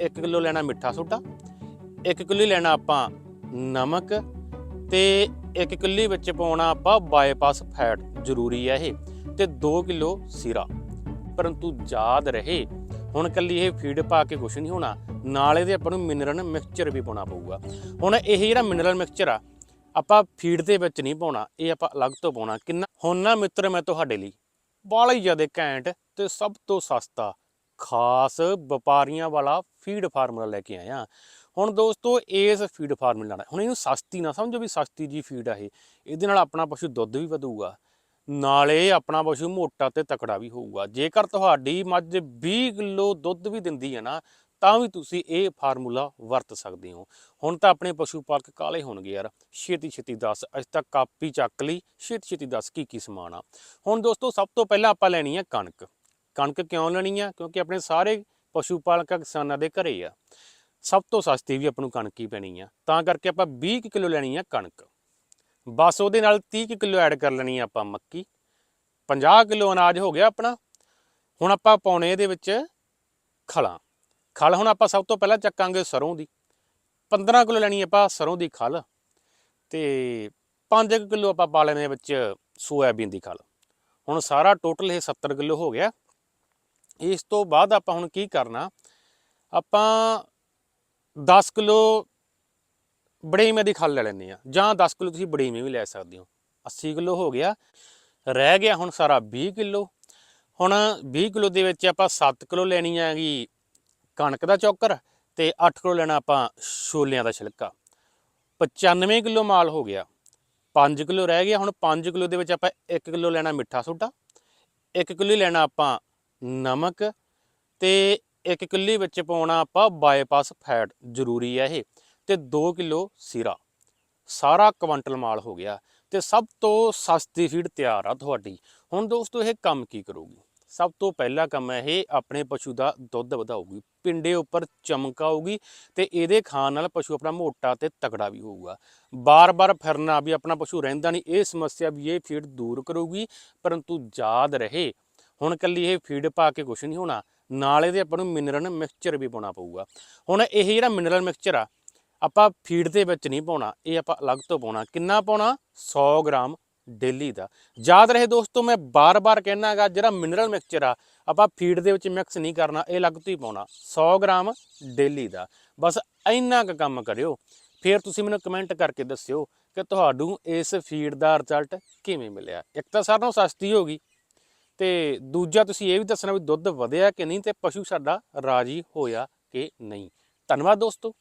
1 kilo ਲੈਣਾ ਮਿੱਠਾ soda 1 kilo ਲੈਣਾ ਆਪਾਂ ਨਮਕ ਤੇ 1 ਕਿਲੋ ਵਿੱਚ ਪਾਉਣਾ ਆਪਾਂ ਬਾਈਪਾਸ ਫੈਟ ਜ਼ਰੂਰੀ ਹੈ ਇਹ ਤੇ 2 ਕਿਲੋ ਸਿਰਾ। ਪਰੰਤੂ ਯਾਦ ਰਹੇ, ਹੁਣ ਕੱਲੀ ਇਹ ਫੀਡ ਪਾ ਕੇ ਕੁਝ ਨਹੀਂ ਹੋਣਾ, ਨਾਲ ਇਹਦੇ ਆਪਾਂ ਨੂੰ ਮਿਨਰਲ ਮਿਕਸਚਰ ਵੀ ਪਾਉਣਾ ਪਊਗਾ। ਹੁਣ ਇਹ ਜਿਹੜਾ ਮਿਨਰਲ ਮਿਕਸਚਰ ਆ, ਆਪਾਂ ਫੀਡ ਦੇ ਵਿੱਚ ਨਹੀਂ ਪਾਉਣਾ, ਇਹ ਆਪਾਂ ਅਲੱਗ ਤੋਂ ਪਾਉਣਾ। ਕਿੰਨਾ ਹੁਣ ਨਾ ਮਿੱਤਰ, ਮੈਂ ਤੁਹਾਡੇ ਲਈ ਬਾਲਾ ਹੀ ਜ਼ਿਆਦਾ ਘੈਂਟ ਤੇ ਸਭ ਤੋਂ ਸਸਤਾ ਖਾਸ ਵਪਾਰੀਆਂ ਵਾਲਾ ਫੀਡ ਫਾਰਮੂਲਾ ਲੈ ਕੇ ਆਇਆ। ਹੁਣ ਦੋਸਤੋ, ਇਸ ਫੀਡ ਫਾਰਮੂਲਾ ਨਾਲ, ਹੁਣ ਇਹਨੂੰ ਸਸਤੀ ਨਾ ਸਮਝੋ ਵੀ ਸਸਤੀ ਜੀ ਫੀਡ ਆ ਇਹ। ਇਹਦੇ ਨਾਲ ਆਪਣਾ ਪਸ਼ੂ ਦੁੱਧ ਵੀ ਵਧੂਗਾ, ਨਾਲੇ ਆਪਣਾ ਪਸ਼ੂ ਮੋਟਾ ਤੇ ਤਕੜਾ ਵੀ ਹੋਊਗਾ। ਜੇਕਰ ਤੁਹਾਡੀ ਮੱਝ 20 ਕਿਲੋ ਦੁੱਧ ਵੀ ਦਿੰਦੀ ਹੈ ਨਾ, ਤਾਂ ਵੀ ਤੁਸੀਂ ਇਹ ਫਾਰਮੂਲਾ ਵਰਤ ਸਕਦੇ ਹੋ। ਹੁਣ ਤਾਂ ਆਪਣੇ ਪਸ਼ੂ ਪਾਲਕ ਕਾਲੇ ਹੋਣਗੇ ਯਾਰ। ਛੇਤੀ ਛੇਤੀ ਦੱਸ, ਅੱਜ ਤੱਕ ਕਾਪੀ ਚੱਕ ਲਈ, ਛੇਤੀ ਛੇਤੀ ਦੱਸ ਕੀ ਕੀ ਸਮਾਨ ਆ। ਹੁਣ ਦੋਸਤੋ, ਸਭ ਤੋਂ ਪਹਿਲਾਂ ਆਪਾਂ ਲੈਣੀ ਹੈ ਕਣਕ। ਕਣਕ ਕਿਉਂ ਲੈਣੀ ਆ? ਕਿਉਂਕਿ ਆਪਣੇ ਸਾਰੇ ਪਸ਼ੂ ਪਾਲਕ ਕਿਸਾਨਾਂ ਦੇ ਘਰੇ ਆ। ਸਭ ਤੋਂ ਸਸਤੀ ਵੀ ਆਪਾਂ ਨੂੰ ਕਣਕ ਹੀ ਪੈਣੀ ਆ। ਤਾਂ ਕਰਕੇ ਆਪਾਂ 20 ਕਿਲੋ ਲੈਣੀ ਆ ਕਣਕ। ਬਸ ਉਹਦੇ ਨਾਲ 30 ਕਿਲੋ ਐਡ ਕਰ ਲੈਣੀ ਆ ਆਪਾਂ ਮੱਕੀ। 50 ਕਿਲੋ ਅਨਾਜ ਹੋ ਗਿਆ ਆਪਣਾ। ਹੁਣ ਆਪਾਂ ਪਾਉਣੇ ਇਹਦੇ ਵਿੱਚ ਖਲਾਂ। ਖਲ ਹੁਣ ਆਪਾਂ ਸਭ ਤੋਂ ਪਹਿਲਾਂ ਚੱਕਾਂਗੇ ਸਰੋਂ ਦੀ। 15 ਕਿਲੋ ਲੈਣੀ ਆਪਾਂ ਸਰੋਂ ਦੀ ਖਲ। ਤੇ 5 ਕਿਲੋ ਆਪਾਂ ਪਾ ਲੈਣੇ ਵਿੱਚ ਸੋਇਆਬੀਨ ਦੀ ਖਲ। ਹੁਣ ਸਾਰਾ ਟੋਟਲ ਇਹ 70 ਕਿਲੋ ਹੋ ਗਿਆ। ਇਸ ਤੋਂ ਬਾਅਦ ਆਪਾਂ ਹੁਣ ਕੀ ਕਰਨਾ, ਆਪਾਂ 10 ਕਿਲੋ ਬੜੇਮੇ ਦੀ ਖਲ ਲੈ ਲੈਣੀ ਆ ਜਾਂ 10 ਕਿਲੋ ਤੁਸੀਂ ਬੜੇਮੇ ਵੀ ਲੈ ਸਕਦੇ ਹੋ। 80 ਕਿਲੋ ਹੋ ਗਿਆ, ਰਹਿ ਗਿਆ ਹੁਣ ਸਾਰਾ 20 ਕਿਲੋ। ਹੁਣ 20 ਕਿਲੋ ਦੇ ਵਿੱਚ ਆਪਾਂ 7 ਕਿਲੋ ਲੈਣੀ ਹੈਗੀ ਕਣਕ ਦਾ ਚੌਕਰ ਤੇ 8 ਕਿਲੋ ਲੈਣਾ ਆਪਾਂ ਛੋਲਿਆਂ ਦਾ ਛਿਲਕਾ। 95 ਕਿਲੋ ਮਾਲ ਹੋ ਗਿਆ 5 ਕਿਲੋ ਰਹਿ ਗਿਆ, ਹੁਣ 5 ਕਿਲੋ ਦੇ ਵਿੱਚ ਆਪਾਂ 1 ਕਿਲੋ ਲੈਣਾ ਮਿੱਠਾ ਸੋਡਾ 1 ਕਿਲੋ ਲੈਣਾ ਆਪਾਂ ਨਮਕ ਤੇ 1 ਕਿੱਲੀ ਵਿੱਚ ਪਾਉਣਾ ਆਪਾਂ ਬਾਈਪਾਸ ਫੈਟ ਜ਼ਰੂਰੀ ਹੈ ਇਹ ਤੇ 2 ਕਿਲੋ ਸਿਰਾ। ਸਾਰਾ ਕੁਆਂਟਲ ਮਾਲ ਹੋ ਗਿਆ ਤੇ ਸਭ ਤੋਂ ਸਸਤੀ ਫੀਡ ਤਿਆਰ ਆ ਤੁਹਾਡੀ। ਹੁਣ ਦੋਸਤੋ ਇਹ ਕੰਮ ਕੀ ਕਰੂਗੀ? ਸਭ ਤੋਂ ਪਹਿਲਾ ਕੰਮ ਹੈ ਇਹ ਆਪਣੇ ਪਸ਼ੂ ਦਾ ਦੁੱਧ ਵਧਾਊਗੀ, ਪਿੰਡੇ ਉੱਪਰ ਚਮਕ ਆਊਗੀ ਤੇ ਇਹਦੇ ਖਾਣ ਨਾਲ ਪਸ਼ੂ ਆਪਣਾ ਮੋਟਾ ਤੇ ਤਕੜਾ ਵੀ ਹੋਊਗਾ। ਬਾਰ-ਬਾਰ ਫਿਰਨਾ ਵੀ ਆਪਣਾ ਪਸ਼ੂ ਰਹਿੰਦਾ ਨਹੀਂ, ਇਹ ਸਮੱਸਿਆ ਵੀ ਇਹ ਫੀਡ ਦੂਰ ਕਰੂਗੀ, ਪਰੰਤੂ ਯਾਦ ਰਹੇ ਹੁਣ ਕੱਲੀ ਇਹ ਫੀਡ ਪਾ ਕੇ ਕੁਝ ਨਹੀਂ ਹੋਣਾ, ਨਾਲ ਇਹਦੇ ਆਪਾਂ ਨੂੰ ਮਿਨਰਲ ਮਿਕਸਚਰ ਵੀ ਪਾਉਣਾ ਪਊਗਾ। ਹੁਣ ਇਹ ਜਿਹੜਾ ਮਿਨਰਲ ਮਿਕਸਚਰ ਆ, ਆਪਾਂ ਫੀਡ ਦੇ ਵਿੱਚ ਨਹੀਂ ਪਾਉਣਾ, ਇਹ ਆਪਾਂ ਅਲੱਗ ਤੋਂ ਪਾਉਣਾ। ਕਿੰਨਾ ਪਾਉਣਾ? 100 ਗ੍ਰਾਮ ਡੇਲੀ ਦਾ। ਯਾਦ ਰਹੇ ਦੋਸਤੋ, ਮੈਂ ਬਾਰ-ਬਾਰ ਕਹਿਣਾਗਾ, ਜਿਹੜਾ ਮਿਨਰਲ ਮਿਕਸਚਰ ਆ, ਆਪਾਂ ਫੀਡ ਦੇ ਵਿੱਚ ਮਿਕਸ ਨਹੀਂ ਕਰਨਾ, ਇਹ ਅਲੱਗ ਤੋਂ ਹੀ ਪਾਉਣਾ। 100 ਗ੍ਰਾਮ ਡੇਲੀ ਦਾ। ਬਸ ਇੰਨਾ ਕੁ ਕੰਮ ਕਰਿਓ। ਫਿਰ ਤੁਸੀਂ ਮੈਨੂੰ ਕਮੈਂਟ ਕਰਕੇ ਦੱਸਿਓ ਕਿ ਤੁਹਾਨੂੰ ਇਸ ਫੀਡ ਦਾ ਰਿਜ਼ਲਟ ਕਿਵੇਂ ਮਿਲਿਆ। ਇੱਕ ਤਾਂ ਸਾਰਿਆਂ ਨਾਲੋਂ ਸਸਤੀ ਹੋ ਗਈ। ਤੇ ਦੂਜਾ ਤੁਸੀਂ ਇਹ ਵੀ ਦੱਸਣਾ ਵੀ ਦੁੱਧ ਵਧਿਆ ਕਿ ਨਹੀਂ ਤੇ ਪਸ਼ੂ ਸਾਡਾ ਰਾਜੀ ਹੋਇਆ ਕਿ ਨਹੀਂ। ਧੰਨਵਾਦ ਦੋਸਤੋ।